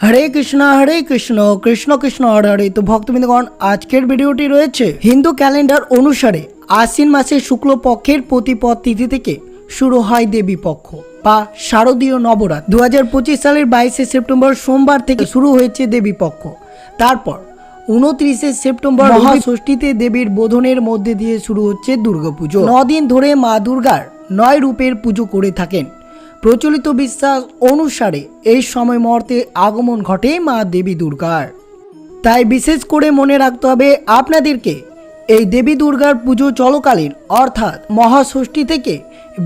হরে কৃষ্ণ হরে কৃষ্ণ কৃষ্ণ কৃষ্ণ হরে হরে। তো ভক্তবৃন্দগণ আজকের ভিডিওটি রয়েছে হিন্দু ক্যালেন্ডার অনুসারে আশ্বিন মাসের শুক্লপক্ষের প্রতিপদ তিথি থেকে শুরু হয় দেবী পক্ষ বা শারদীয় নবরাত দু হাজার পঁচিশ সালের বাইশে সেপ্টেম্বর সোমবার থেকে শুরু হয়েছে দেবী পক্ষ। তারপর উনত্রিশে সেপ্টেম্বর মহাষষ্ঠীতে দেবীর বোধনের মধ্যে দিয়ে শুরু হচ্ছে দুর্গাপুজো। দিন ধরে মা দুর্গার নয় রূপের পুজো করে থাকেন। প্রচলিত বিশ্বাস অনুসারে এই সময় মর্তে আগমন ঘটে মা দেবী দুর্গার। তাই বিশেষ করে মনে রাখতে হবে আপনাদেরকে, এই দেবী দুর্গার পুজো চলকালীন, অর্থাৎ মহাষষ্ঠী থেকে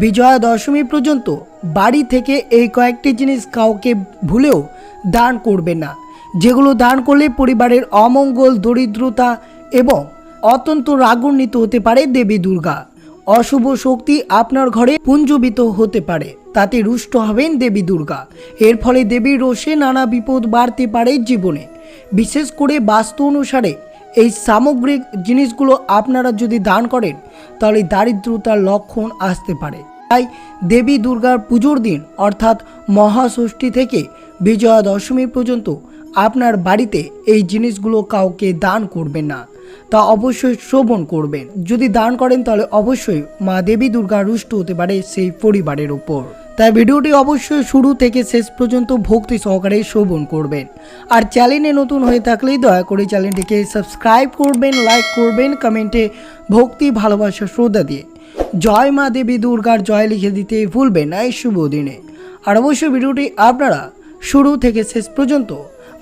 বিজয়া দশমী পর্যন্ত বাড়ি থেকে এই কয়েকটি জিনিস কাউকে ভুলেও দান করবেন না, যেগুলো দান করলে পরিবারের অমঙ্গল, দরিদ্রতা এবং অত্যন্ত রাগান্বিত হতে পারে দেবী দুর্গা। অশুভ শক্তি আপনার ঘরে পুঞ্জবিত হতে পারে। তাতে রুষ্ট হবেন দেবী দুর্গা। এর ফলে দেবীর রোষে নানা বিপদ বাড়তে পারে জীবনে। বিশেষ করে বাস্তু অনুসারে এই সামগ্রিক জিনিসগুলো আপনারা যদি দান করেন, তাহলে দারিদ্রতার লক্ষণ আসতে পারে। তাই দেবী দুর্গার পুজোর দিন, অর্থাৎ মহাষষ্ঠী থেকে বিজয়া দশমী পর্যন্ত আপনার বাড়িতে এই জিনিসগুলো কাউকে দান করবেন না। তা অবশ্যই শ্রবণ করবেন। যদি দান করেন তাহলে অবশ্যই মা দেবী দুর্গা রুষ্ট হতে পারে সেই পরিবারের উপর তাই ভিডিওটি অবশ্যই শুরু থেকে শেষ পর্যন্ত ভক্তি সহকারে শ্রবণ করবেন। আর চ্যানেলে নতুন হয়ে থাকলে দয়া করে চ্যানেলটিকে সাবস্ক্রাইব করবেন, লাইক করবেন, কমেন্টে ভক্তি, ভালোবাসা, শ্রদ্ধা দিয়ে। জয় মা দেবী দুর্গার জয় লিখে দিতে ভুলবেন না এই শুভ দিনে। আর অবশ্যই ভিডিওটি আপনারা শুরু থেকে শেষ পর্যন্ত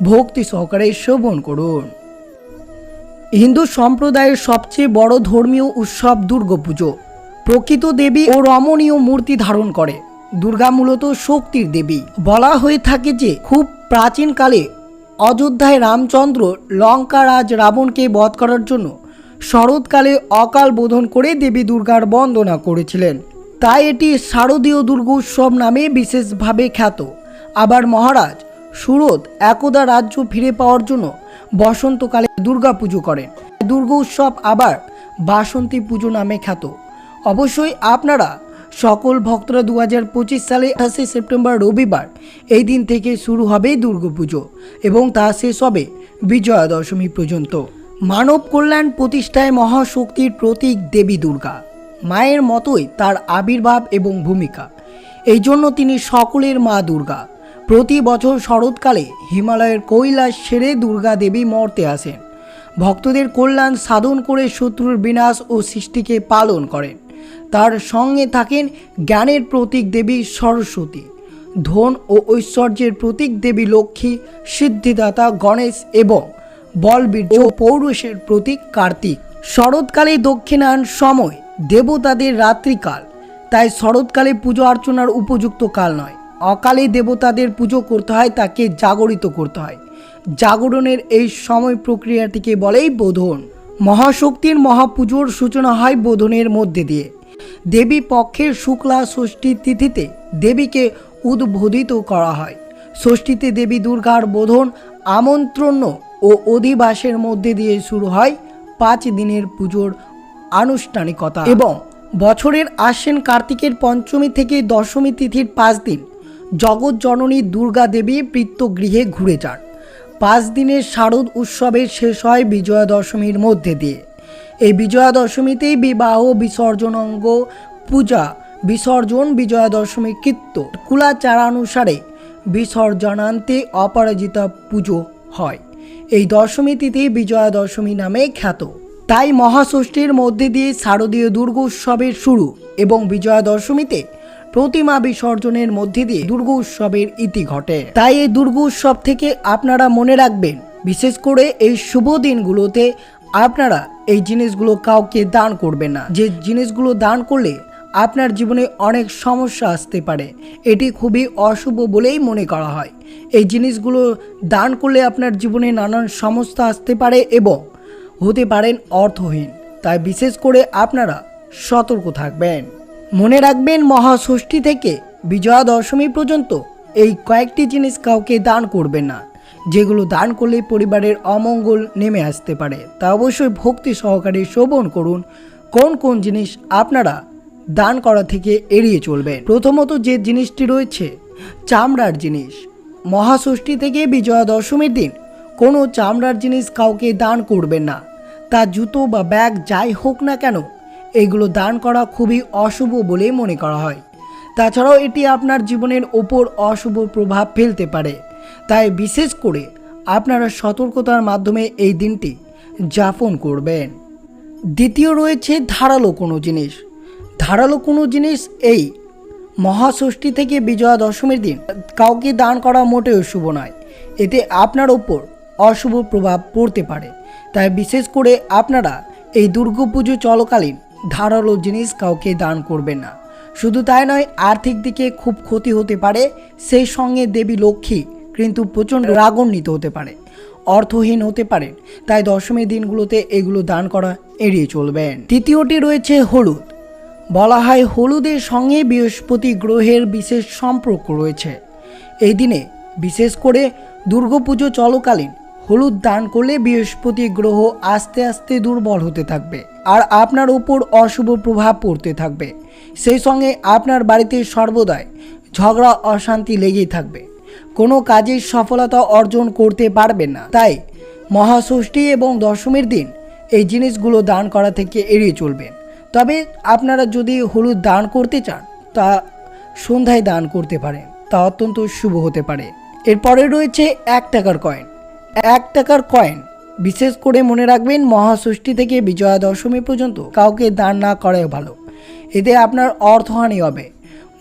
ভক্তি সহকারে শ্রবণ করুন। হিন্দু সম্প্রদায়ের সবচেয়ে বড় ধর্মীয় উৎসব দুর্গাপুজো। প্রকৃত দেবী ও রমণীয় মূর্তি ধারণ করে। দুর্গা মূলত শক্তির দেবী। বলা হয়ে থাকে যে, খুব প্রাচীনকালে অযোধ্যায় রামচন্দ্র লঙ্কা রাজ রাবণকে বধ করার জন্য শরৎকালে অকাল বোধন করে দেবী দুর্গার বন্দনা করেছিলেন। তাই এটি শারদীয় দুর্গোৎসব নামে বিশেষভাবে খ্যাত। আবার মহারাজ সুরত একদা রাজ্য ফিরে পাওয়ার জন্য বসন্তকালে দুর্গা পুজো করেন। দুর্গা উৎসব আবার বাসন্তী পুজো নামে খ্যাত। অবশ্যই আপনারা সকল ভক্তরা দু হাজার পঁচিশ সালে আঠাশে সেপ্টেম্বর রবিবার এই দিন থেকে শুরু হবে দুর্গাপুজো এবং তা শেষ হবে বিজয়া দশমী পর্যন্ত। মানব কল্যাণ প্রতিষ্ঠায় মহাশক্তির প্রতীক দেবী দুর্গা। মায়ের মতোই তার আবির্ভাব এবং ভূমিকা। এই জন্য তিনি সকলের মা দুর্গা। প্রতি বছর শরৎকালে হিমালয়ের কৈলাস সেরে দুর্গা দেবী মর্তে আসেন। ভক্তদের কল্যাণ সাধন করে শত্রুর বিনাশ ও সৃষ্টিকে পালন করেন। তার সঙ্গে থাকেন জ্ঞানের প্রতীক দেবী সরস্বতী। ধন ও ঐশ্বর্যের প্রতীক দেবী লক্ষ্মী, সিদ্ধিদাতা গণেশ এবং বলবীর ও পৌরুষের প্রতীক কার্তিক। শরৎকালে দক্ষিণায়ন সময় দেবতাদের রাত্রিকাল। তাই শরৎকালে পুজো অর্চনার উপযুক্ত কাল নয়। অকালে দেবতাদের পুজো করতে হয়, তাকে জাগরিত করতে হয়। জাগরণের এই সময় প্রক্রিয়াটিকে বলেই বোধন। মহাশক্তির মহাপুজোর সূচনা হয় বোধনের মধ্যে দিয়ে। দেবী পক্ষের শুক্লা ষষ্ঠী তিথিতে দেবীকে উদ্বোধিত করা হয়। ষষ্ঠীতে দেবী দুর্গার বোধন আমন্ত্রণ ও অধিবাসের মধ্যে দিয়ে শুরু হয় পাঁচ দিনের পুজোর আনুষ্ঠানিকতা। এবং বছরের আশ্বিন কার্তিকের পঞ্চমী থেকে দশমী তিথির পাঁচ দিন জগৎ জননী দুর্গা দেবী গৃহে ঘুরে যান। পাঁচ দিনের শারদ উৎসবের শেষ হয় বিজয়া দশমীর মধ্যে দিয়ে। এই বিজয়া দশমীতেই বিবাহ, বিসর্জন অঙ্গ, পূজা, বিসর্জন বিজয়া দশমী কীর্ত, কুলাচারানুসারে বিসর্জনান্তে অপরাজিতা পুজো হয়। এই দশমী তিথি বিজয়া দশমী নামে খ্যাত। তাই মহাষষ্ঠীর মধ্যে দিয়ে শারদীয় দুর্গোৎসবের শুরু এবং বিজয়া দশমীতে প্রতিমা বিসর্জনের মধ্যে দিয়ে দুর্গ উৎসবের ইতি ঘটে। তাই এই দুর্গ উৎসব থেকে আপনারা মনে রাখবেন, বিশেষ করে এই শুভ দিনগুলোতে আপনারা এই জিনিসগুলো কাউকে দান করবেন না। যে জিনিসগুলো দান করলে আপনার জীবনে অনেক সমস্যা আসতে পারে। এটি খুবই অশুভ বলেই মনে করা হয়। এই জিনিসগুলো দান করলে আপনার জীবনে নানান সমস্যা আসতে পারে এবং হতে পারেন অর্থহীন। তাই বিশেষ করে আপনারা সতর্ক থাকবেন। মনে রাখবেন মহাষষ্ঠী থেকে বিজয়া দশমী পর্যন্ত এই কয়েকটি জিনিস কাউকে দান করবেন না, যেগুলো দান করলে পরিবারের অমঙ্গল নেমে আসতে পারে। তা অবশ্যই ভক্তি সহকারে শ্রবণ করুন, কোন কোন জিনিস আপনারা দান করা থেকে এড়িয়ে চলবেন। প্রথমত যে জিনিসটি রয়েছে, চামড়ার জিনিস। মহাষষ্ঠী থেকে বিজয়া দশমীর দিন কোনো চামড়ার জিনিস কাউকে দান করবেন না। তা জুতো বা ব্যাগ যাই হোক না কেন এগুলো দান করা খুবই অশুভ বলে মনে করা হয়। তাছাড়াও এটি আপনার জীবনের ওপর অশুভ প্রভাব ফেলতে পারে। তাই বিশেষ করে আপনারা সতর্কতার মাধ্যমে এই দিনটি যাপন করবেন। দ্বিতীয় রয়েছে ধারালো কোনো জিনিস। ধারালো কোনো জিনিস এই মহাষষ্ঠী থেকে বিজয়া দশমীর দিন কাউকে দান করা মোটেও শুভ নয়। এতে আপনার ওপর অশুভ প্রভাব পড়তে পারে। তাই বিশেষ করে আপনারা এই দুর্গাপুজো চলকালীন ধারালো জিনিস কাউকে দান করবেন না। শুধু তাই নয়, আর্থিক দিকে খুব ক্ষতি হতে পারে, সেই সঙ্গে দেবী লক্ষ্মী কিন্তু প্রচণ্ড রাগান্বিত হতে পারে, অর্থহীন হতে পারেন তাই দশমীর দিনগুলোতে এগুলো দান করা এড়িয়ে চলবেন তৃতীয়টি রয়েছে হলুদ। বলা হয় হলুদের সঙ্গে বৃহস্পতি গ্রহের বিশেষ সম্পর্ক রয়েছে। এই দিনে বিশেষ করে দুর্গাপুজো চলকালীন হলুদ দান করলে বৃহস্পতি গ্রহ আস্তে আস্তে দুর্বল হতে থাকবে আর আপনার উপর অশুভ প্রভাব পড়তে থাকবে। সেই সঙ্গে আপনার বাড়িতে সর্বদাই ঝগড়া, অশান্তি লেগেই থাকবে। কোনো কাজের সফলতা অর্জন করতে পারবেন না। তাই মহাষষ্ঠী এবং দশমীর দিন এই জিনিসগুলো দান করা থেকে এড়িয়ে চলবেন। তবে আপনারা যদি হলুদ দান করতে চান, তা সন্ধ্যায় দান করতে পারেন। তা অত্যন্ত শুভ হতে পারে। এরপরে রয়েছে এক টাকার কয়েন এক টাকার কয়েন বিশেষ করে মনে রাখবেন মহাষষ্ঠী থেকে বিজয়া দশমী পর্যন্ত কাউকে দান না করাই ভালো। এতে আপনার অর্থহানি হবে।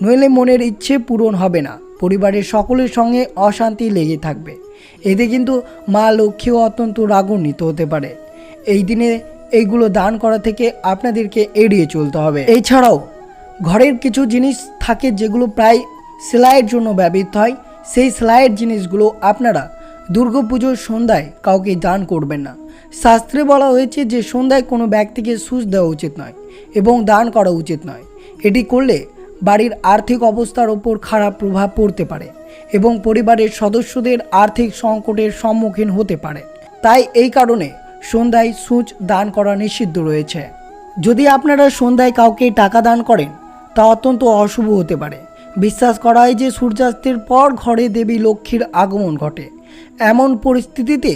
নইলে মনের ইচ্ছে পূরণ হবে না। পরিবারের সকলের সঙ্গে অশান্তি লেগে থাকবে। এতে কিন্তু মা লক্ষ্মীও অত্যন্ত রাগান্বিত হতে পারে। এই দিনে এইগুলো দান করা থেকে আপনাদেরকে এড়িয়ে চলতে হবে। এছাড়াও, ঘরের কিছু জিনিস থাকে যেগুলো প্রায় সেলাইয়ের জন্য ব্যবহৃত হয়। সেই সেলাইয়ের জিনিসগুলো আপনারা দুর্গাপুজোর সন্ধ্যায় কাউকে দান করবেন না। শাস্ত্রে বলা হয়েছে যে সন্ধ্যায় কোনো ব্যক্তিকে সুচ দেওয়া উচিত নয় এবং দান করা উচিত নয়। এটি করলে বাড়ির আর্থিক অবস্থার ওপর খারাপ প্রভাব পড়তে পারে এবং পরিবারের সদস্যদের আর্থিক সংকটের সম্মুখীন হতে পারে। তাই এই কারণে সন্ধ্যায় সূচ দান করা নিষিদ্ধ রয়েছে। যদি আপনারা সন্ধ্যায় কাউকে টাকা দান করেন, তা অত্যন্ত অশুভ হতে পারে। বিশ্বাস করা হয় যে সূর্যাস্তের পর ঘরে দেবী লক্ষ্মীর আগমন ঘটে। এমন পরিস্থিতিতে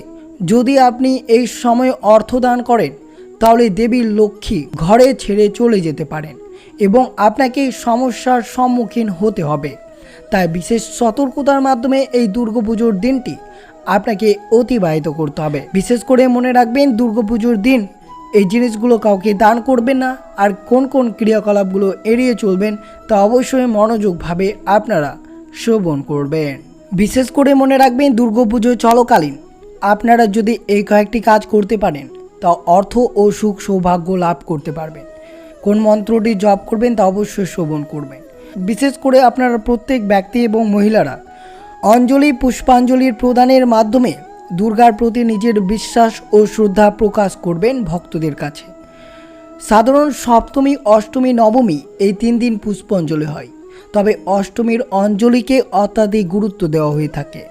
যদি আপনি এই সময় অর্থ দান করেন, তাহলে দেবী লক্ষ্মী ঘরে ছেড়ে চলে যেতে পারেন এবং আপনাকে সমস্যার সম্মুখীন হতে হবে। তাই বিশেষ সতর্কতার মাধ্যমে এই দুর্গাপুজোর দিনটি আপনাকে অতিবাহিত করতে হবে। বিশেষ করে মনে রাখবেন, দুর্গাপুজোর দিন এই জিনিসগুলো কাউকে দান করবেন না আর কোন কোন ক্রিয়াকলাপগুলো এড়িয়ে চলবেন তা অবশ্যই মনোযোগভাবে আপনারা শ্রবণ করবেন। বিশেষ করে মনে রাখবেন দুর্গাপুজো চলকালীন। আপনারা যদি এই কয়েকটি কাজ করতে পারেন, তা অর্থ ও সুখ সৌভাগ্য লাভ করতে পারবেন। কোন মন্ত্রটি জপ করবেন, তা অবশ্যই শ্রবণ করবেন। বিশেষ করে আপনারা প্রত্যেক ব্যক্তি এবং মহিলারা অঞ্জলি, পুষ্পাঞ্জলির প্রদানের মাধ্যমে দুর্গার প্রতি নিজের বিশ্বাস ও শ্রদ্ধা প্রকাশ করবেন ভক্তদের কাছে। সাধারণ সপ্তমী, অষ্টমী, নবমী এই তিন দিন পুষ্পাঞ্জলি হয়। তবে অষ্টমীর অঞ্জলিকে অত্যাধিক গুরুত্ব দেওয়া হয়ে থাকে।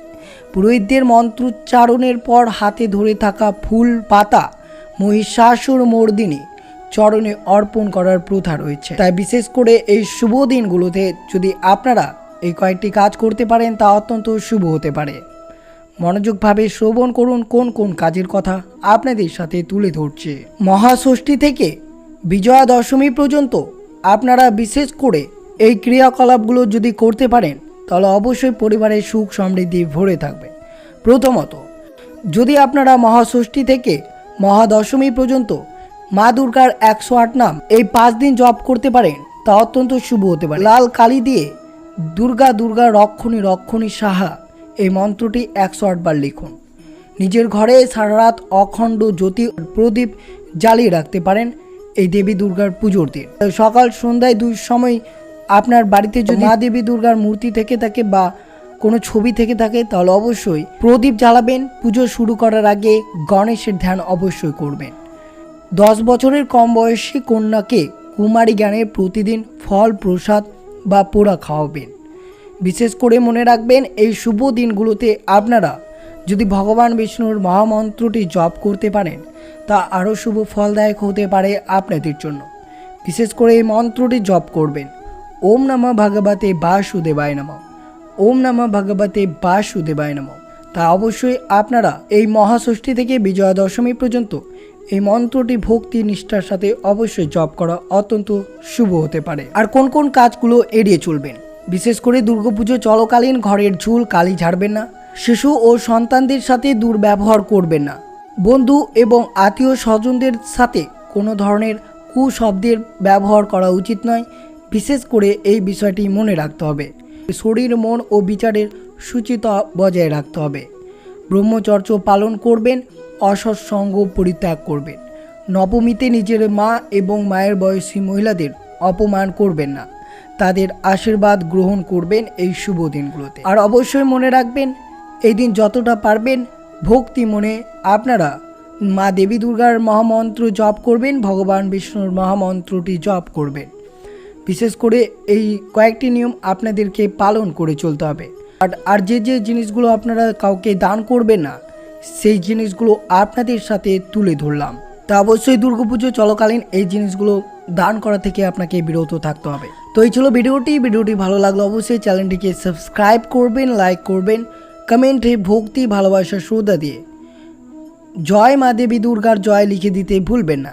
পুরোহিতদের মন্ত্রোচ্চারণের পর হাতে ধরে থাকা ফুল, পাতা, মহিষাসুর, মর্দিনী চরণে অর্পণ করার প্রথা রয়েছে। তাই বিশেষ করে এই শুভ দিনগুলোতে যদি আপনারা এই কয়েকটি কাজ করতে পারেন, তা অত্যন্ত শুভ হতে পারে। মনোযোগভাবে শ্রবণ করুন, কোন কোন কাজের কথা আপনাদের সাথে তুলে ধরছে। মহাষষ্ঠী থেকে বিজয়া দশমী পর্যন্ত আপনারা বিশেষ করে এই ক্রিয়াকলাপগুলো যদি করতে পারেন, তাহলে অবশ্যই পরিবারের সুখ সমৃদ্ধি ভরে থাকবে। প্রথমত, যদি আপনারা মহাষষ্ঠী থেকে মহাদশমী পর্যন্ত মা দুর্গার একশো আট নাম এই পাঁচ দিন জপ করতে পারেন, তা অত্যন্ত শুভ হতে পারে। লাল কালি দিয়ে দুর্গা দুর্গা রক্ষণী রক্ষণী সাহা এই মন্ত্রটি একশো আটবার লিখুন। নিজের ঘরে সারা রাত অখণ্ড জ্যোতি প্রদীপ জ্বালিয়ে রাখতে পারেন এই দেবী দুর্গার পুজোর দিন। সকাল সন্ধ্যায় দুই সময় আপনার বাড়িতে যদি মা দেবী দুর্গার মূর্তি থেকে থাকে বা কোনো ছবি থেকে থাকে, তাহলে অবশ্যই প্রদীপ জ্বালাবেন। পুজো শুরু করার আগে গণেশের ধ্যান অবশ্যই করবেন। দশ বছরের কম বয়সী কন্যাকে কুমারী জ্ঞানের প্রতিদিন ফল, প্রসাদ বা পোড়া খাওয়াবেন। বিশেষ করে মনে রাখবেন, এই শুভ দিনগুলোতে আপনারা যদি ভগবান বিষ্ণুর মহামন্ত্রটি জপ করতে পারেন, তা আরও শুভ ফলদায়ক হতে পারে আপনাদের জন্য। বিশেষ করে এই মন্ত্রটি জপ করবেন। ওম নমঃ ভগবতে বাসুদেবায় নমঃ। ওম নমঃ ভগবতে বাসুদেবায় নম। তা অবশ্যই আপনারা এই মহাষষ্ঠী থেকে বিজয়া দশমী পর্যন্ত এই মন্ত্রটি ভক্তি নিষ্ঠার সাথে অবশ্যই জপ করা অত্যন্ত শুভ হতে পারে। আর কোন কোন কাজগুলো এড়িয়ে চলবেন? বিশেষ করে দুর্গাপুজো চলকালীন ঘরের ঝুল কালি ঝাড়বেন না। শিশু ও সন্তানদের সাথে দুর্ব্যবহার করবেন না। বন্ধু এবং আত্মীয় স্বজনদের সাথে কোনো ধরনের কুশব্দের ব্যবহার করা উচিত নয়। বিশেষ করে এই বিষয়টি মনে রাখতে হবে। শরীর, মন ও বিচারের সুচিতা বজায় রাখতে হবে। ব্রহ্মচর্য পালন করবেন অসৎসঙ্গ পরিত্যাগ করবেন। নবমীতে নিজের মা এবং মায়ের বয়সী মহিলাদের অপমান করবেন না। তাদের আশীর্বাদ গ্রহণ করবেন এই শুভ দিনগুলোতে। আর অবশ্যই মনে রাখবেন, এই দিন যতটা পারবেন, ভক্তি মনে আপনারা মা দেবী দুর্গার মহামন্ত্র জপ করবেন, ভগবান বিষ্ণুর মহামন্ত্রটি জপ করবেন। বিশেষ করে এই কয়েকটি নিয়ম আপনাদেরকে পালন করে চলতে হবে। আর আর যে যে জিনিসগুলো আপনারা কাউকে দান করবেন না, সেই জিনিসগুলো আপনাদের সাথে তুলে ধরলাম। তা অবশ্যই দুর্গাপুজো চলাকালীন এই জিনিসগুলো দান করা থেকে আপনাকে বিরত থাকতে হবে। তো এই ছিল ভিডিওটি। ভিডিওটি ভালো লাগলে অবশ্যই চ্যানেলটিকে সাবস্ক্রাইব করবেন, লাইক করবেন, কমেন্টে ভক্তি, ভালোবাসা, শ্রদ্ধা দিয়ে জয় মা দেবী দুর্গার জয় লিখে দিতে ভুলবেন না।